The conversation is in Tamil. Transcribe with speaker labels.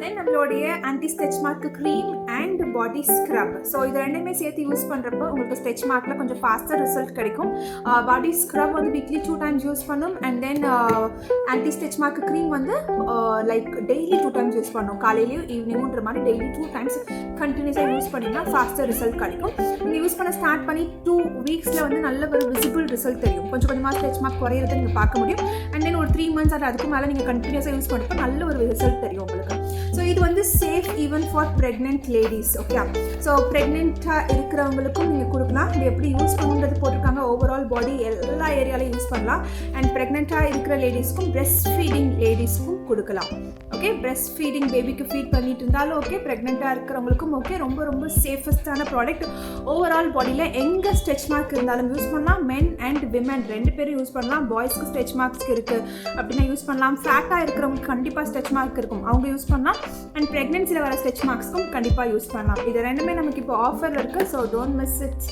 Speaker 1: தென் நம்மளுடைய anti stretch mark cream and body scrub so இது ரெண்டுமே சேர்த்து யூஸ் பண்ணுறப்போ உங்களுக்கு ஸ்டெச் மார்க்கில் கொஞ்சம் ஃபாஸ்ட்டாக ரிசல்ட் கிடைக்கும். Uh, பாடி ஸ்க்ரப் வந்து வீக்லி டூ டைம்ஸ் யூஸ் பண்ணும். And then anti stretch mark cream வந்து like daily two times use பண்ணும். காலையிலையும் ஈவினிங்குன்ற மாதிரி டெய்லி டூ டைம்ஸ் கண்டினியூஸாக யூஸ் பண்ணிங்கன்னா ஃபாஸ்ட்டாக ரிசல்ட் கிடைக்கும். நீங்கள் யூஸ் பண்ண ஸ்டார்ட் பண்ணி டூ வீக்ஸில் வந்து நல்ல ஒரு விசிபிள் ரிசல்ட் தெரியும். கொஞ்சம் கொஞ்சமாக ஸ்டெச் மார்க் குறையிறது நீங்கள் பார்க்க முடியும். அண்ட் தென் ஒரு த்ரீ மந்த்ஸ் அது அதுக்கு மேலே நீங்கள் கண்டினியூஸாக யூஸ் பண்ணுறப்போ நல்ல ஒரு ரிசல்ட் தெரியும் உங்களுக்கு. ஸோ இது வந்து safe even for pregnant ladies okay so ப்ரெக்னெண்ட்டாக இருக்கிறவங்களுக்கும் நீங்கள் கொடுக்கலாம். இது எப்படி யூஸ் பண்ணுன்றது போட்டிருக்காங்க. ஓவரால் பாடி எல்லா ஏரியாலையும் யூஸ் பண்ணலாம். அண்ட் ப்ரெக்னெண்ட்டாக இருக்கிற லேடிஸ்க்கும் பிரெஸ்ட் ஃபீடிங் லேடிஸ்க்கும் கொடுக்கலாம் ஓகே பிரெஸ்ட் ஃபீடிங் பேபிக்கு ஃபீட் பண்ணிட்டு இருந்தாலும் ஓகே ப்ரெக்னெண்ட்டாக இருக்கிறவங்களுக்கும் ஓகே ரொம்ப ரொம்ப சேஃபஸ்டான ப்ராடக்ட் ஓவரால் பாடியில் எங்கே ஸ்ட்ரெச் மார்க் இருந்தாலும் யூஸ் பண்ணலாம். மென் அண்ட் விமன் ரெண்டு பேரும் யூஸ் பண்ணலாம். பாய்ஸ்க்கு ஸ்ட்ரெச் மார்க்ஸ்க்கு இருக்குது அப்படின்னா யூஸ் பண்ணலாம். ஃபேட்டாக இருக்கிறவங்களுக்கு கண்டிப்பாக ஸ்ட்ரெச் மார்க் இருக்கும். அவங்க யூஸ் பண்ணலாம் அண்ட் ப்ரெக்னென்சியில் வர ஸ்டெச் மார்க்ஸ்க்கும் கண்டிப்பாக யூஸ் பண்ணலாம். இது ரெண்டுமே நமக்கு இப்போ ஆஃபரில் இருக்குது ஸோ டோன்ட் மிஸ் இட்